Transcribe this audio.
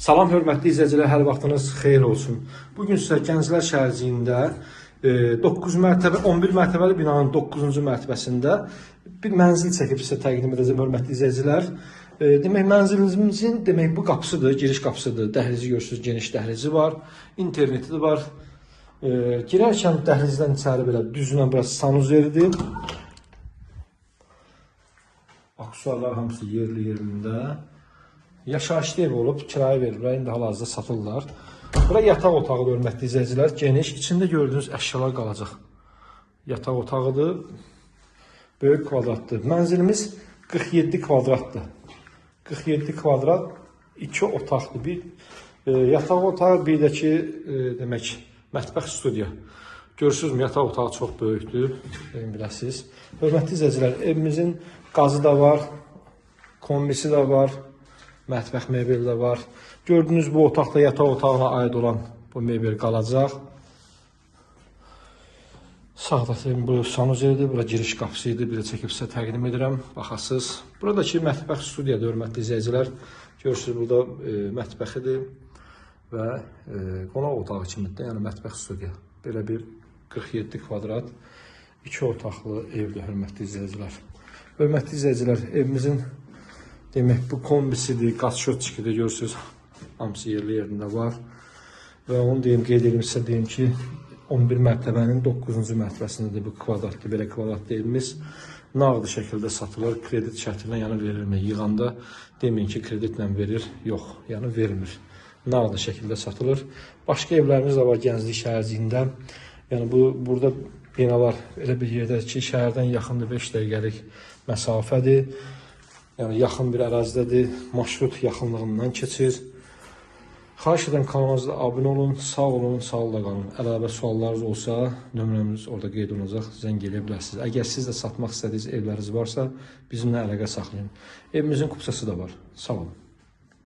Salam hörmətli izləyicilər, hər vaxtınız xeyir olsun. Bu gün sizə Gənclər şəhərciyində e, 9 mərtəbə 11 mərtəbəli binanın 9-cu mərtəbəsində bir mənzil çəkib sizə təqdim edəcəm hörmətli izləyicilər. E, demək mənzilimizin demək bu qapısıdır, giriş qapısıdır. Dəhlizi görürsüz, geniş dəhlizi var, interneti də var. E, girərkən dəhlizdən içəri belə düzünə biraz sanuzeridir. Aksesuarlar hamısı yerli yerində. Yaşayışlı ev olub, kirayə verirlər, indi hal-hazırda satırlar. Bura yataq otağı hörmətli izləyicilər, geniş, içində gördüyünüz əşyalar qalacaq. Yataq otağıdır, böyük kvadratdır. Mənzilimiz 47 kvadratdır. 47 kvadrat, iki otaqdır. Bir e, yataq otağı, bir də ki, e, demək, mətbəx studiya. Görürsünüzmü, yataq otağı çox böyükdür, biləsiniz. Hörmətli izləyicilər, evimizin qazı da var, kombisi də var, mətbəx mebeli də var. Gördüyünüz bu otaqda yataq otağına aid olan bu mebel qalacaq. Sağda sizin bu sanuzelidir, bura giriş qapısı idi, bir də çəkib sizə təqdim edirəm, baxasınız. Buradakı mətbəx studiyadır, hörmətli izləyicilər. Görürsünüz, burada e, mətbəxidir və e, qonaq otağı kimidir yəni mətbəx studiya. Belə bir 47 kvadrat, iki otaqlı evdir, hörmətli izləyicilər. Hörmətli izləyicilər, evimizin demək bu kombisidir, qaz şotçikidir, görürsünüz. Hamısı yerli yerində var. Və onu deyim, qeyd edim sizə deyim ki, 11 mərtəbənin 9-cu mərtəbəsindədir bu kvadratlı, belə kvadratlı evimiz. Nağdı şəkildə satılır, kredit şərtinə yəni verilmir. Yığanda deməyin ki, kreditlə verir, yox, yəni vermir. Nağdı şəkildə satılır. Başqa evlərimiz də var Gənclik şəhərciyində. Yəni bu burada binalar elə bir yerdədir ki, şəhərdən yaxındır 5 dəqiqəlik məsafədir. Yəni yaxın bir ərazidədir, marşrut yaxınlığından keçir. Xahiş edirəm kanalımıza abunə olun, sağ olun, sağlıqla qalın. Əlavə suallarınız olsa, nömrəmiz orada qeyd olunacaq, zəng eləyə bilərsiniz. Əgər siz də satmaq istədiyiniz evləriniz varsa, bizimlə əlaqə saxlayın. Evimizin kupçası da var. Sağ olun.